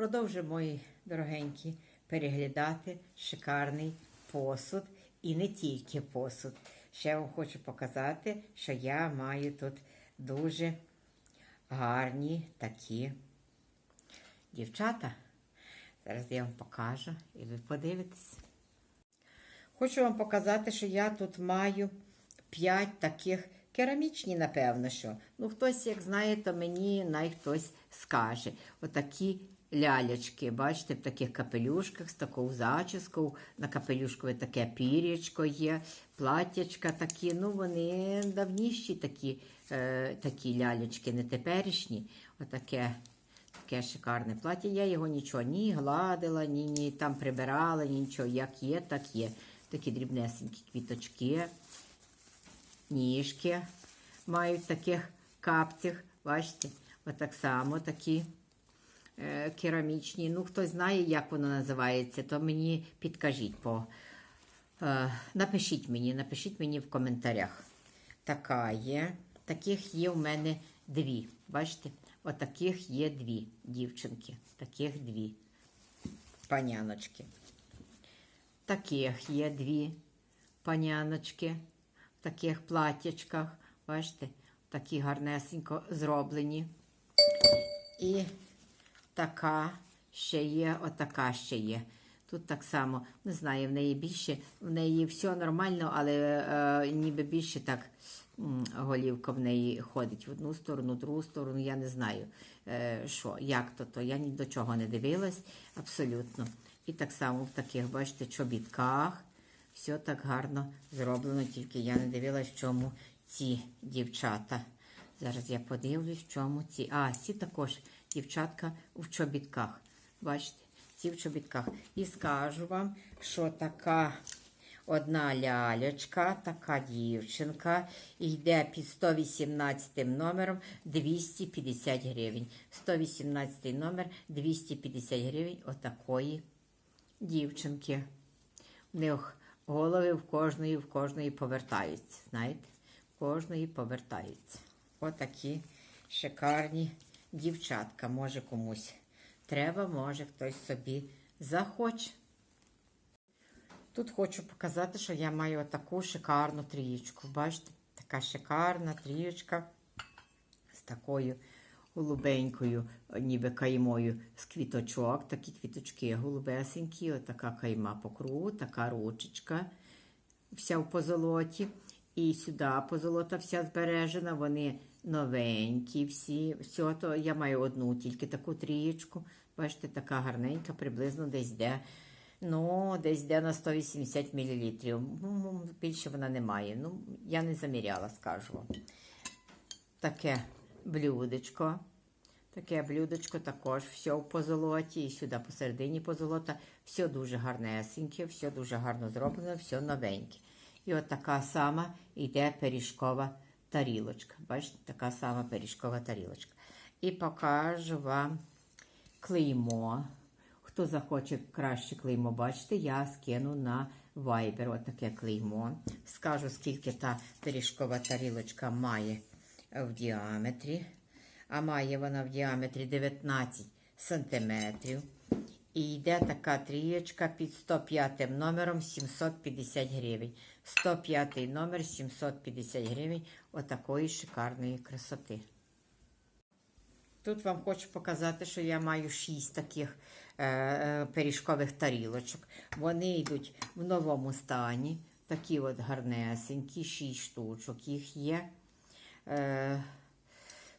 Продовжуємо, мої дорогенькі, переглядати шикарний посуд і не тільки посуд. Ще вам хочу показати, що я маю тут дуже гарні такі дівчата. Зараз я вам покажу і ви подивитесь. Хочу вам показати, що я тут маю 5 таких керамічні, напевно, що. Ну, хтось, як знає, то мені най хтось скаже. Отакі лялечки, бачите, в таких капелюшках з такою зачіскою. На капелюшкові таке пір'ячко є, платтячка такі. Ну, вони давніші такі, е, такі лялечки, не теперішні. Отаке. Таке шикарне плаття. Я його нічого ні гладила, ні, ні там прибирала, ні нічого. Як є, так є. Такі дрібнесенькі квіточки, ніжки мають таких капцях. Бачите, отак само такі керамічні. Ну, хтось знає, як воно називається, то мені підкажіть. по... Е, напишіть мені, напишіть мені в коментарях. Така є. Таких є в мене дві. Бачите? Отаких є дві дівчинки. Таких дві паняночки. Таких є дві паняночки в таких платтячках. Бачите, такі гарнесенько зроблені. І така ще є, отака ще є. Тут так само, не знаю, в неї більше, в неї все нормально, але е, ніби більше так голівка в неї ходить в одну сторону, в другу сторону. Я не знаю, е, що, як то то. Я ні до чого не дивилась абсолютно. І так само в таких, бачите, чобітках. Все так гарно зроблено, тільки я не дивилась, в чому ці дівчата. Зараз я подивлюсь, в чому ці. А, ці також дівчатка в чобітках. Бачите, ці в чобітках. І скажу вам, що така одна лялечка, така дівчинка, йде під 118 номером 250 гривень. 118 номер 250 гривень отакої дівчинки. В них голови в кожної, в кожної повертаються. Знаєте, в кожної повертаються. Отакі шикарні дівчатка. Може комусь треба, може хтось собі захоче. Тут хочу показати, що я маю таку шикарну трієчку. Бачите, така шикарна трієчка з такою голубенькою, ніби каймою з квіточок. Такі квіточки голубесенькі, отака кайма по кругу, така ручечка, вся в позолоті. І сюди позолота вся збережена, вони новенькі всі. Все, то я маю одну, тільки таку трієчку. Бачите, така гарненька, приблизно десь де. Ну, десь де на 180 мл. Ну, більше вона не має. Ну, я не заміряла, скажу вам. Таке блюдечко. Таке блюдечко також все в позолоті. І сюди посередині позолота. Все дуже гарнесеньке, все дуже гарно зроблено, все новеньке. І от така сама йде пиріжкова тарілочка. Бачите, така сама пиріжкова тарілочка. І покажу вам клеймо. Хто захоче краще клеймо бачите, я скину на Viber отаке клеймо. Скажу, скільки та пиріжкова тарілочка має в діаметрі. А має вона в діаметрі 19 сантиметрів. І йде така трієчка під 105 номером 750 гривень. 105 номер 750 гривень отакої шикарної красоти. Тут вам хочу показати, що я маю 6 таких е, е, пиріжкових тарілочок. Вони йдуть в новому стані. Такі от гарнесенькі, 6 штучок їх є. Е,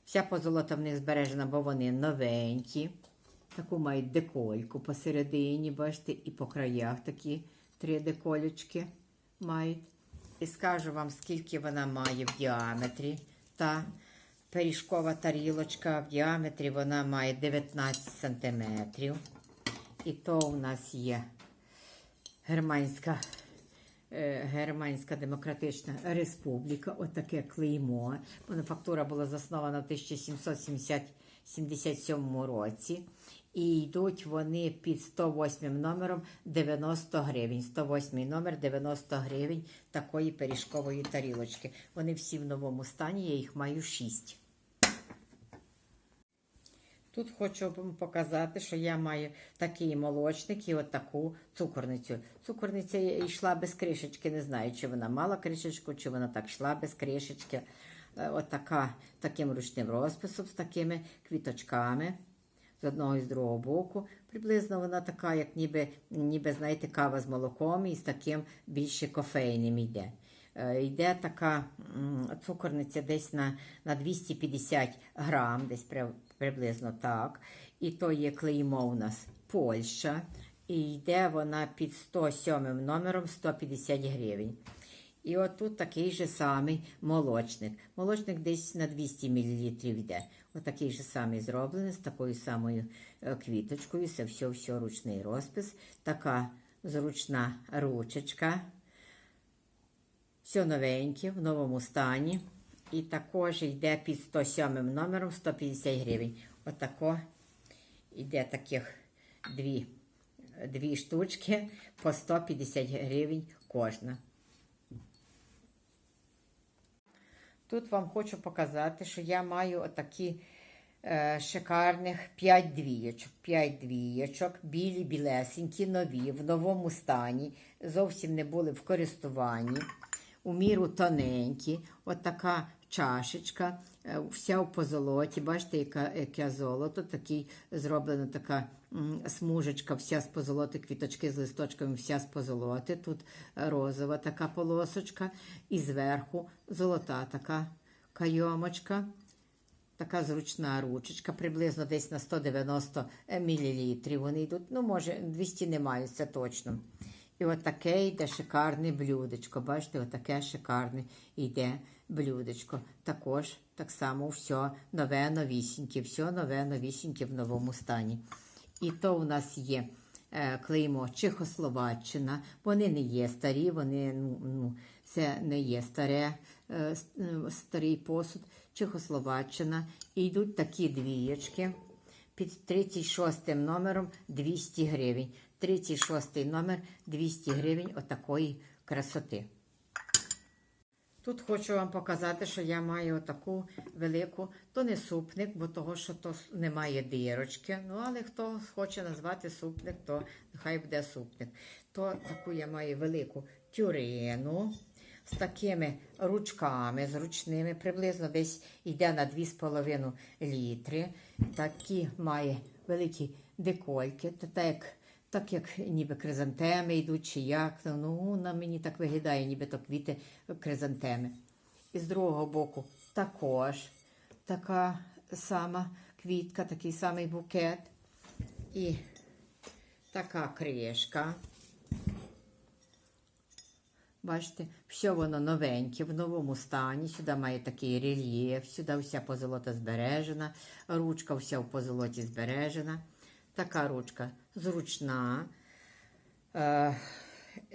вся позолота в них збережена, бо вони новенькі. Таку мають декольку посередині, бачите, і по краях такі три деколечки мають. І скажу вам, скільки вона має в діаметрі. Та пиріжкова тарілочка в діаметрі вона має 19 сантиметрів. І то у нас є германська, е, Германська Демократична Республіка. Отаке клеймо. Мануфактура була заснована в 1777 році. І йдуть вони під 108 номером 90 гривень. 108 номер 90 гривень такої пиріжкової тарілочки. Вони всі в новому стані, я їх маю 6. Тут хочу вам показати, що я маю такий молочник і от таку цукорницю. Цукорниця йшла без кришечки, не знаю, чи вона мала кришечку, чи вона так йшла без кришечки. Е, От така, таким ручним розписом, з такими квіточками з одного і з другого боку. Приблизно вона така, як ніби, ніби знаєте, кава з молоком і з таким більше кофейним йде. Е, Йде така цукорниця десь на, на 250 грам, десь при- приблизно так. І то є клеймо у нас Польща. І йде вона під 107 номером 150 гривень. І отут такий же самий молочник. Молочник десь на 200 мл йде. Отакий же самий зроблений з такою самою е, квіточкою. Це все, все ручний розпис. Така зручна ручечка. Все новеньке, в новому стані. І також йде під 107 номером 150 гривень. Отако йде таких дві, дві штучки по 150 гривень кожна. Тут вам хочу показати, що я маю отакі е, шикарних 5 двієчок. 5 двієчок, білі, білесенькі, нові, в новому стані, зовсім не були в користуванні, у міру тоненькі. Отака чашечка, вся в позолоті. Бачите, яка, яке золото, такий зроблена така смужечка, вся з позолоти, квіточки з листочками, вся з позолоти. Тут розова така полосочка, і зверху золота така кайомочка. Така зручна ручечка, приблизно десь на 190 мл. Вони йдуть, ну, може, 200 не мають, це точно. І от таке йде шикарне блюдечко. Бачите, отаке шикарне йде блюдечко. Також так само все нове, новісіньке, все нове, новісіньке в новому стані. І то у нас є е, клеймо Чехословаччина. Вони не є старі, вони ну, ну, це не є старе, е, е, старий посуд. Чехословаччина. І йдуть такі двієчки під 36 номером 200 гривень. 36 номер 200 гривень отакої красоти. Тут хочу вам показати, що я маю таку велику, то не супник, бо того, що то немає дирочки. Ну, але хто хоче назвати супник, то нехай буде супник. То таку я маю велику тюрину з такими ручками зручними, приблизно десь йде на 2,5 літри. Такі має великі декольки, то так як так як ніби кризантеми йдуть, чи як, ну на мені так виглядає, ніби то квіти кризантеми. І з другого боку також така сама квітка, такий самий букет. І така кришка. Бачите, все воно новеньке, в новому стані. Сюди має такий рельєф, сюди вся позолота збережена, ручка вся в позолоті збережена. Така ручка зручна. Е,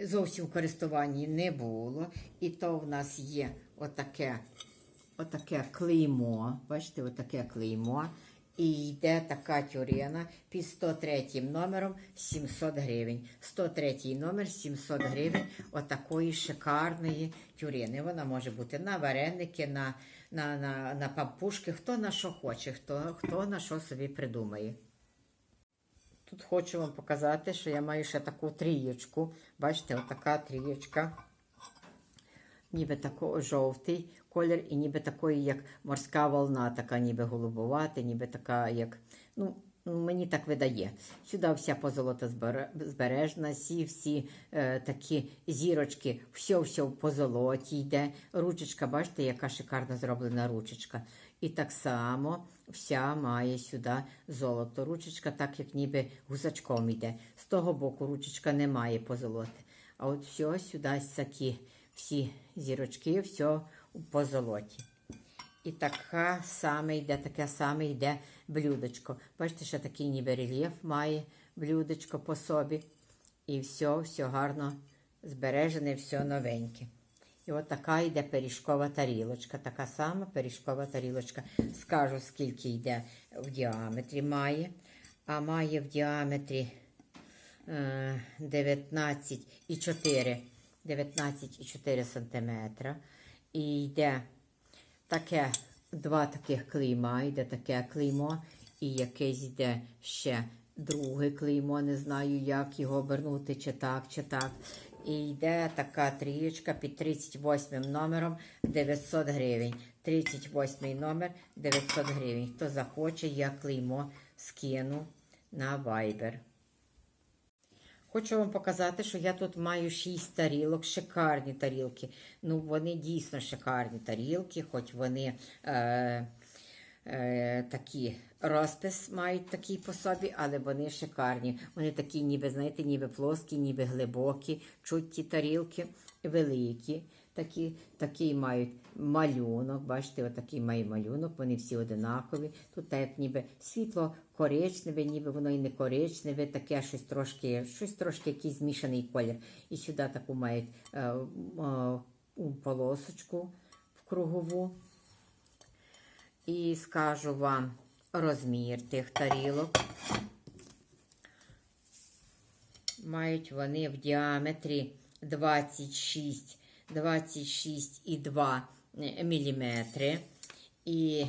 зовсім в користуванні не було. І то в нас є отаке, отаке клеймо. Бачите, отаке клеймо. І йде така тюрина під 103 номером 700 гривень. 103 номер 700 гривень отакої шикарної тюрини. Вона може бути на вареники, на, на, на, на пампушки, хто на що хоче, хто, хто на що собі придумає. Тут хочу вам показати, що я маю ще таку трієчку. Бачите, отака трієчка. Ніби тако жовтий колір, і ніби такої, як морська волна, така ніби голубувата, ніби така, як. Ну, мені так видає. Сюди вся позолота збере- збережена, всі всі е, такі зірочки, все все в позолоті йде. Ручечка, бачите, яка шикарно зроблена ручечка. І так само вся має сюди золото. Ручечка, так як ніби гусачком йде. З того боку ручечка не має позолоти. А от все сюди такі всі зірочки, все у позолоті. І така саме йде, таке саме йде блюдечко. Бачите, що такий ніби рельєф має блюдечко по собі. І все, все гарно збережене, все новеньке. І от така йде пиріжкова тарілочка. Така сама пиріжкова тарілочка. Скажу, скільки йде в діаметрі має. А має в діаметрі е, 19,4 19,4 см. І йде таке, два таких клейма, йде таке клеймо, і якесь йде ще друге клеймо, не знаю, як його обернути, чи так, чи так. І йде така трієчка під 38 номером 900 гривень. 38 номер 900 гривень. Хто захоче, я клеймо скину на Viber. Хочу вам показати, що я тут маю 6 тарілок, шикарні тарілки. Ну, вони дійсно шикарні тарілки, хоч вони е, е, такі розпис мають такий по собі, але вони шикарні. Вони такі, ніби, знаєте, ніби плоскі, ніби глибокі, чуть ті тарілки, великі. Такі, такий мають малюнок, бачите, отакий має малюнок, вони всі одинакові. Тут так ніби світло коричневе, ніби воно і не коричневе, таке щось трошки, щось трошки якийсь змішаний колір. І сюди таку мають е, е, полосочку в кругову. І скажу вам розмір тих тарілок. Мають вони в діаметрі 26, 26,2 мм. І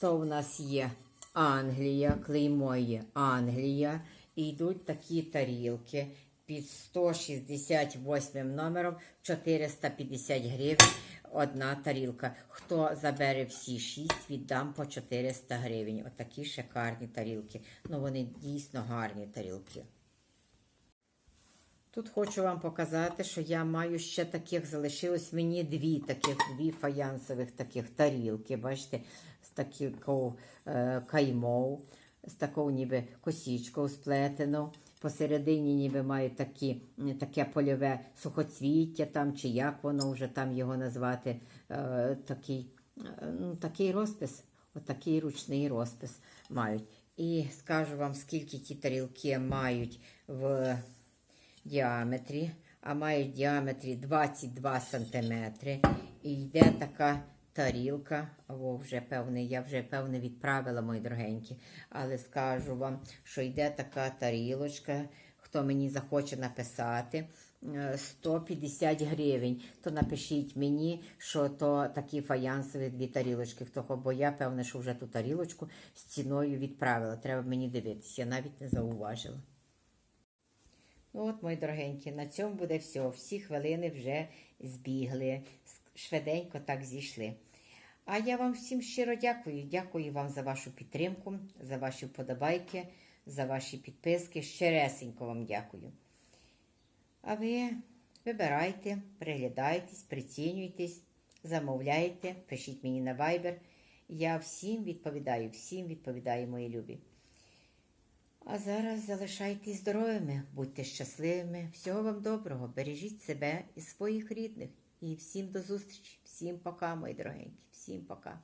то в нас є Англія, клеймо є Англія. І йдуть такі тарілки під 168 номером 450 гривень. Одна тарілка. Хто забере всі шість, віддам по 400 гривень. Отакі шикарні тарілки. Ну, вони дійсно гарні тарілки. Тут хочу вам показати, що я маю ще таких, залишилось мені дві таких, дві фаянсових таких тарілки. Бачите, з такою е, каймов, з такою ніби косічкою сплетену. Посередині ніби має такі, таке польове сухоцвіття там, чи як воно вже там його назвати. Е, такий, е, ну, такий розпис, отакий ручний розпис мають. І скажу вам, скільки ті тарілки мають в діаметрі, а мають в діаметрі 22 см. І йде така тарілка. О, вже певне, я вже певне відправила, мої дорогенькі. Але скажу вам, що йде така тарілочка. Хто мені захоче написати, е, 150 гривень, то напишіть мені, що то такі фаянсові дві тарілочки. Хто бо я певне, що вже ту тарілочку з ціною відправила. Треба мені дивитися, я навіть не зауважила. Ну от, мої дорогенькі, на цьому буде все. Всі хвилини вже збігли, швиденько так зійшли. А я вам всім щиро дякую. Дякую вам за вашу підтримку, за ваші вподобайки, за ваші підписки. Щиресенько вам дякую. А ви вибирайте, приглядайтесь, прицінюйтесь, замовляйте, пишіть мені на Viber. Я всім відповідаю, всім відповідаю, мої любі. А зараз залишайтесь здоровими, будьте щасливими. Всього вам доброго. Бережіть себе і своїх рідних. І всім до зустрічі. Всім пока, мої дорогенькі. Всім пока.